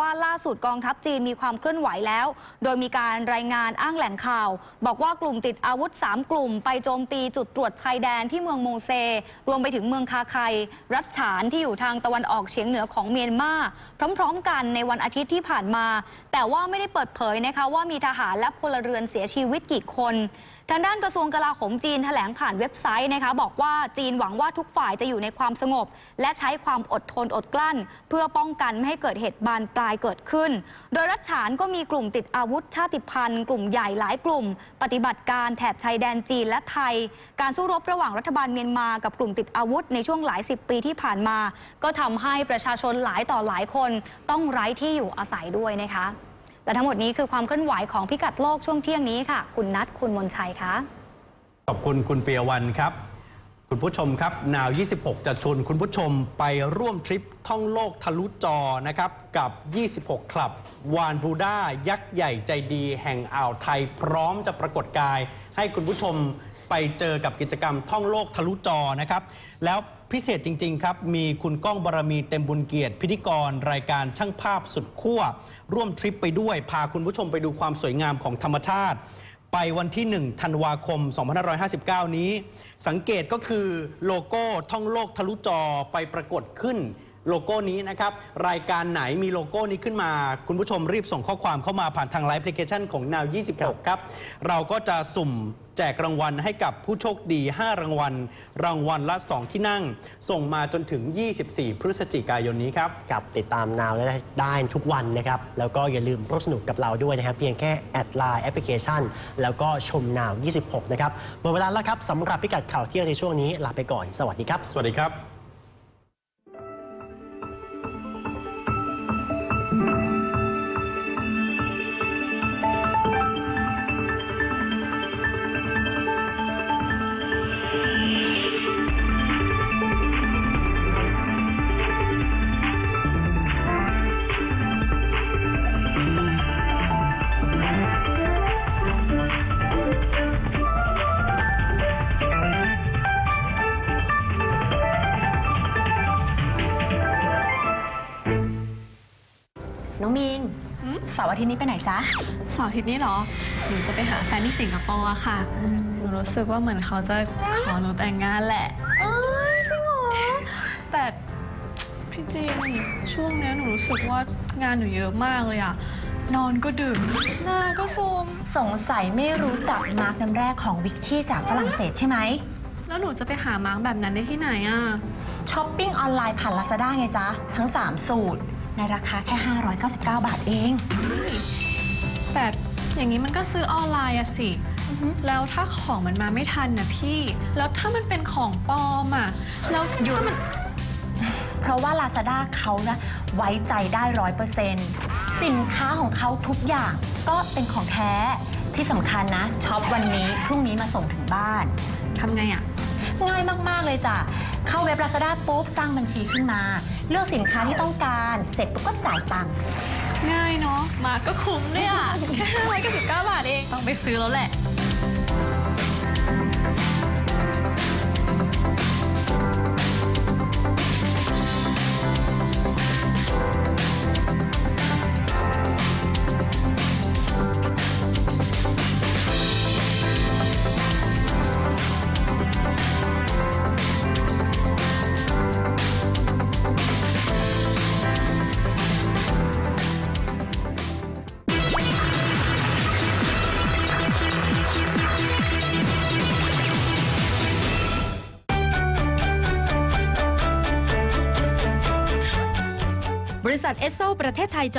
ว่าล่าสุดกองทัพจีนมีความเคลื่อนไหวแล้ว โดยมีการรายงานอ้างแหล่งข่าว บอกว่ากลุ่มติดอาวุธ 3 กลุ่ม ไปโจมตีจุดตรวจชายแดนที่เมืองโมเซ รวมไปถึงเมืองคาไค รัฐฉานที่อยู่ทางตะวันออกเฉียงเหนือของเมียนมาพร้อมๆ กันในวันอาทิตย์ที่ผ่านมา แต่ว่าไม่ได้เปิดเผยนะคะว่ามีทหารและพลเรือนเสียชีวิตกี่คน ทางด้านกระทรวงกลาโหมจีนแถลงผ่านเว็บไซต์นะคะบอกว่าจีนหวังว่าทุกฝ่ายจะอยู่ในความสงบ และใช้ความอดทนอดกลั้น เพื่อป้องกันไม่ให้เกิดเหตุบานปลายเกิดขึ้น โดยรัฐฉานก็มีกลุ่มติดอาวุธชาติพันธุ์ กลุ่มใหญ่หลายกลุ่ม ปฏิบัติการแถบชายแดนจีนและไทย การสู้รบระหว่างรัฐบาลเมียนมากับกลุ่มติดอาวุธในช่วงหลายสิบปีที่ผ่านมา ก็ทำให้ประชาชนหลายต่อหลายคน ต้องไร้ที่อยู่อาศัยด้วยนะคะ และทั้งหมดนี้คือความเคลื่อนไหวของพิกัดโลกช่วงเที่ยงนี้ค่ะ คุณนัทคุณมนชัยคะขอบคุณคุณเปียวันครับ คุณผู้ชมครับนาว 26 จะชวนคุณผู้ชมไปร่วมทริปท่องโลกทะลุจอนะครับกับ 26 คลับ วานบูด้ายักษ์ใหญ่ใจดีแห่งอ่าวไทยพร้อมจะปรากฏกายให้คุณผู้ชม ไปเจอกับกิจกรรมท่องโลกทะลุจอนะครับแล้วพิเศษจริง ๆ ครับ มีคุณก้องบารมีเต็มบุญเกียรติ พิธีกรรายการช่างภาพสุดขั้วร่วมทริปไปด้วย พาคุณผู้ชมไปดูความสวยงามของธรรมชาติ ไปวันที่ 1 ธันวาคม 2559 นี้ สังเกตก็คือโลโก้ท่องโลกทะลุจอไปปรากฏขึ้น โลโก้นี้นะครับ รายการไหนมีโลโก้นี้ขึ้นมา คุณผู้ชมรีบส่งข้อความเข้ามาผ่านทางไลฟ์แอปพลิเคชันของ Now 26 ครับ เราก็จะสุ่มแจกรางวัลให้กับผู้โชคดี 5 รางวัล รางวัลละ 2 ที่นั่ง ส่งมาจนถึง 24 พฤศจิกายนนี้ครับ กับติดตามนาวได้ได้ทุกวันนะครับ แล้วก็อย่าลืมร่วมสนุกกับเราด้วยนะครับ เพียงแค่แอดไลน์แอปพลิเคชัน แล้วก็ชมนาว 26 นะครับหมดเวลาแล้วครับสำหรับพิกัดข่าวเที่ยงในช่วงนี้ลาไปก่อน สวัสดีครับ สวัสดีครับ องมีนหืม เสาร์อาทิตย์นี้ไปไหนจ๊ะ เสาร์อาทิตย์นี้เหรอ หนูจะไปหาแฟนที่สิงคโปร์อะค่ะ หนูรู้สึกว่าเหมือนเขาจะขอหนูแต่งงานแหละ เอ้ยจริงเหรอ แต่พี่จีนช่วงเนี้ยหนูรู้สึกว่างานหนูเยอะมากเลยอะนอนก็ดึกหน้าก็โทรมสงสัยไม่รู้จักมาร์กน้ำแรกของวิกชี่จากฝรั่งเศสใช่ไหม แล้วหนูจะไปหามาร์กแบบนั้นได้ที่ไหนอะช้อปปิ้งออนไลน์ผ่านลาซาด้าไงจ๊ะ ทั้ง 3 สูตร ในราคาแค่ 599 บาทเอง แต่อย่างนี้มันก็ซื้อออนไลน์อะสิ แล้วถ้าของมันมาไม่ทันนะพี่ แล้วถ้ามันเป็นของปลอมอะแล้วหยุดถ้ามัน เพราะว่า Lazada เขานะ ไว้ใจได้ร้อยเปอร์เซ็นต์สินค้าของเขาทุกอย่างก็เป็นของแท้ที่สำคัญนะช็อปวันนี้ พรุ่งนี้มาส่งถึงบ้าน ทำไงอะ ง่ายมาก ๆ เลยจ้ะ เข้าเว็บ Lazada ปุ๊บ สร้างบัญชีขึ้นมา เลือกสินค้าที่ต้องการ เสร็จปุ๊บก็จ่ายตังค์ง่ายเนาะมาก็คุ้มเนี่ยแค่ร้อยเก้าสิบเก้าบาทเองต้องไปซื้อแล้วแหละ บริษัทเอสโซประเทศไทยจำ